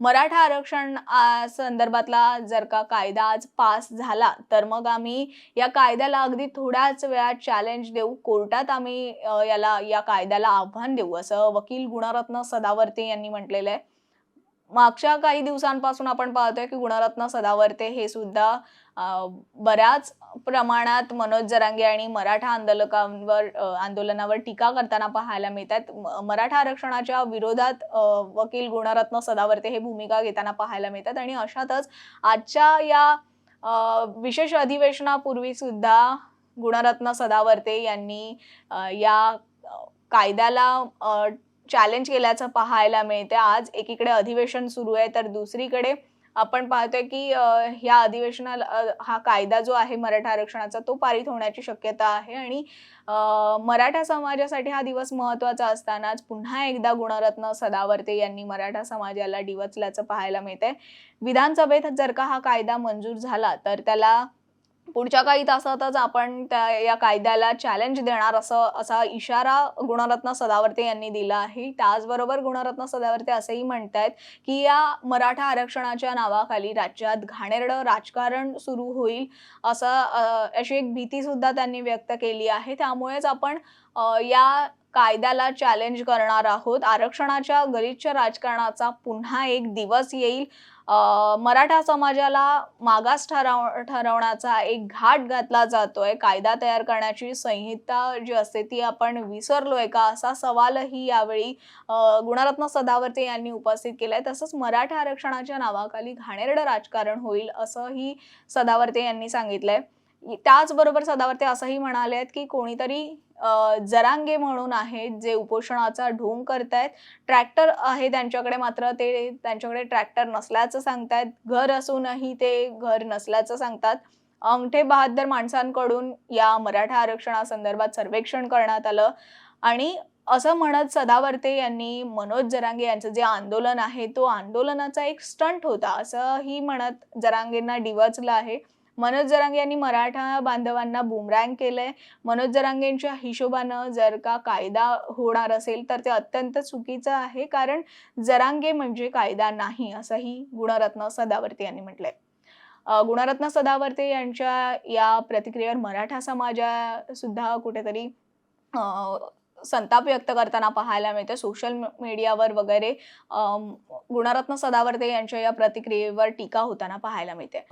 मराठा आरक्षण संदर्भातला जर का कायदा आज पास झाला तर मग आम्ही या कायद्याला अगदी थोड्याच वेळात चॅलेंज देऊ. कोर्टात आम्ही याला या कायद्याला आव्हान देऊ असं वकील गुणरत्न सदावर्ते यांनी म्हटलेलं आहे. मागच्या काही दिवसांपासून आपण पाहतोय की गुणरत्न सदावर्ते हे सुद्धा बऱ्याच प्रमाणात मनोज जरांगे आणि मराठा आंदोलकांवर आंदोलनावर टीका करताना पाहायला मिळतात म- मराठा आरक्षणाच्या विरोधात वकील गुणरत्न सदावर्ते हे भूमिका घेताना पाहायला मिळतात आणि अशातच आजच्या या विशेष अधिवेशनापूर्वी सुद्धा गुणरत्न सदावर्ते यांनी या कायद्याला चॅलेंज केल्याचं पाहायला मिळते आज एकीकडे अधिवेशन सुरू आहे तर दुसरीकडे आपण पाहतोय की ह्या अधिवेशनाला हा कायदा जो आहे मराठा आरक्षणाचा तो पारित होण्याची शक्यता आहे आणि मराठा समाजासाठी हा दिवस महत्त्वाचा असतानाच पुन्हा एकदा गुणरत्न सदावर्ते यांनी मराठा समाजाला डिवचल्याचं पाहायला मिळतंय. विधानसभेत जर का हा कायदा मंजूर झाला तर त्याला पुढच्या काही तासातच आपण त्या या कायद्याला चॅलेंज देणार असं असा इशारा गुणरत्न सदावर्ते यांनी दिला आहे. त्याचबरोबर गुणरत्न सदावर्ते असंही म्हणतायत की या मराठा आरक्षणाच्या नावाखाली राज्यात घाणेरडं राजकारण सुरू होईल असं अशी एक भीती सुद्धा त्यांनी व्यक्त केली आहे. त्यामुळेच आपण या कायद्याला चॅलेंज करणार आहोत. आरक्षणाच्या गलिच्छ राजकारणाचा पुन्हा एक दिवस येईल. मराठा समाजाला मागास ठरव ठरवण्याचा एक घाट घातला जातोय. कायदा तयार करण्याची संहिता जी असते ती आपण विसरलोय का? असा सवालही यावेळी गुणरत्न सदावर्ते यांनी उपस्थित केलाय. तसंच मराठा आरक्षणाच्या नावाखाली घाणेरडं राजकारण होईल असंही सदावर्ते यांनी सांगितलंय. त्याचबरोबर सदावर्ते असंही म्हणाले आहेत की कोणीतरी जरांगे म्हणून आहेत जे उपोषणाचा ढोंग करतायत. ट्रॅक्टर आहे त्यांच्याकडे मात्र ते त्यांच्याकडे ट्रॅक्टर नसल्याचं सांगतायत. घर असूनही ते घर नसल्याचं सांगतात. अंगठे बहादर माणसांकडून या मराठा आरक्षणासंदर्भात सर्वेक्षण करण्यात आलं. आणि असं म्हणत सदावर्ते यांनी मनोज जरांगे यांचं जे आंदोलन आहे तो आंदोलनाचा एक स्टंट होता. असंही म्हणत जरांगेंना डिवचलं आहे. मनोज जरांगे यांनी मराठा बांधवांना बुमरँग केलंय. मनोज जरांगेंच्या हिशोबानं जर का कायदा होणार असेल तर ते अत्यंत चुकीचं आहे. कारण जरांगे म्हणजे कायदा नाही असंही गुणरत्न सदावर्ते यांनी म्हटलंय. गुणरत्न सदावर्ते यांच्या या प्रतिक्रियेवर मराठा समाजा सुद्धा कुठेतरी संताप व्यक्त करताना पाहायला मिळते सोशल मीडियावर वगैरे गुणरत्न सदावर्ते यांच्या या प्रतिक्रियेवर टीका होताना पाहायला मिळते.